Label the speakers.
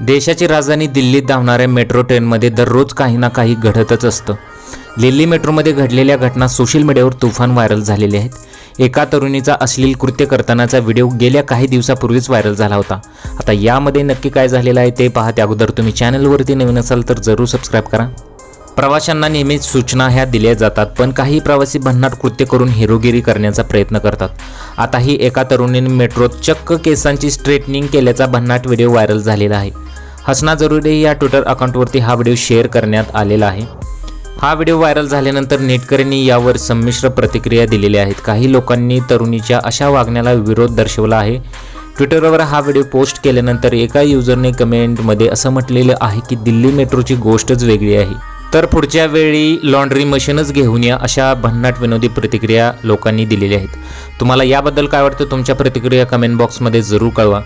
Speaker 1: देशाची राजधानी दिल्लीत धावणाऱ्या मेट्रो ट्रेनमध्ये दररोज काही ना काही घडतच असतं. दिल्ली मेट्रोमध्ये घडलेल्या घटना सोशल मीडियावर तुफान व्हायरल झालेल्या आहेत. एका तरुणीचा अश्लील कृत्य करतानाचा व्हिडिओ गेल्या काही दिवसापूर्वीच व्हायरल झाला होता. आता यामध्ये नक्की काय झालेलं आहे ते पाहते अगोदर तुम्ही चॅनलवरती नवीन असाल तर जरूर सबस्क्राईब करा. प्रवाशांना नेहमीच सूचना ह्या दिल्या जातात पण काही प्रवासी भन्नाट कृत्य करून हिरोगिरी करण्याचा प्रयत्न करतात. आताही एका तरुणीने मेट्रोत चक्क केसांची स्ट्रेटनिंग केल्याचा भन्नाट व्हिडिओ व्हायरल झालेला आहे. हसना जरुरी या ट्विटर अकाउंटवरती हा व्हिडिओ शेअर करण्यात आलेला आहे. हा व्हिडिओ व्हायरल झाल्यानंतर नेटकऱ्यांनी यावर संमिश्र प्रतिक्रिया दिलेल्या आहेत. काही लोकांनी तरुणीच्या अशा वागण्याला विरोध दर्शवला आहे. ट्विटरवर हा व्हिडिओ पोस्ट केल्यानंतर एका युजरने कमेंटमध्ये असं म्हटलेलं आहे की दिल्ली मेट्रोची गोष्टच वेगळी आहे. तर पुढच्या वेळी लॉन्ड्री मशीनच घेऊन या अशा भन्नाट विनोदी प्रतिक्रिया लोकांनी दिलेल्या आहेत. तुम्हाला याबद्दल काय वाटतं? तुमच्या प्रतिक्रिया कमेंट बॉक्समध्ये जरूर कळवा.